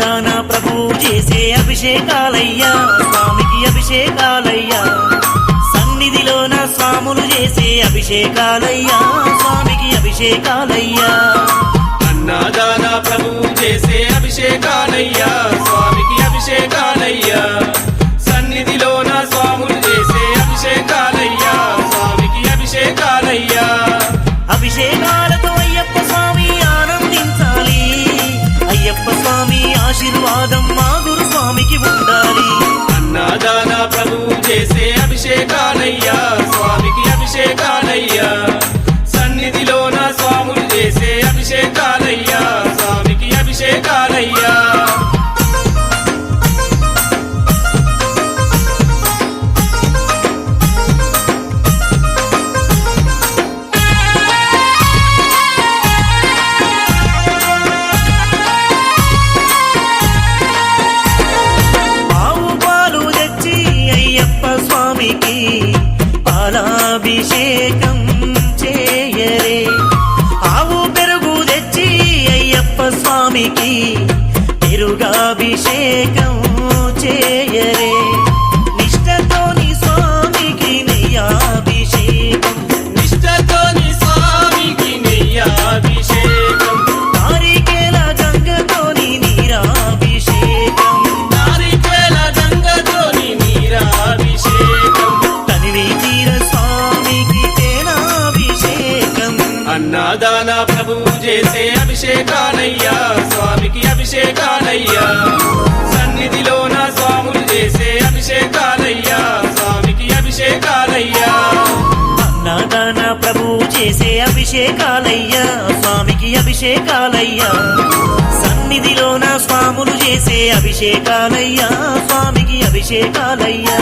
అన్నదాన ప్రభు చేసే అభిషేకాలయ్యా స్వామికి అభిషేకాలయ్యా. సన్నిధిలోన స్వాములు చేసే అభిషేకాలయ్యా స్వామికి అభిషేకాలయ్యా. అన్నదాన ప్రభు చేసే అభిషేకాలయ్యా. ఆశీర్వాదం మా గురుస్వామికి ఉండాలి. అన్నదాన ప్రభువు చేసే అభిషేకాలయ్యా స్వామికి అభిషేకాలయ్యా అభిషేకం చేయరే. ఆవు పెరుగు తెచ్చి అయ్యప్ప స్వామికి అన్నదాన ప్రభువు చేసే అభిషేకాలయ్యా స్వామికి అభిషేకాలయ్యా నా స్వాములు చేసే అభిషేకాలయ్యా స్వామికి అభిషేకాలయ్యా అన్నదాన ప్రభువు చేసే అభిషేకాలయ్యా. స్వామికి అభిషేకాలయ్యా. సన్నిధిలో నా స్వాములు చేసే అభిషేకాలయ్యా. స్వామికి అభిషేకాలయ్యా.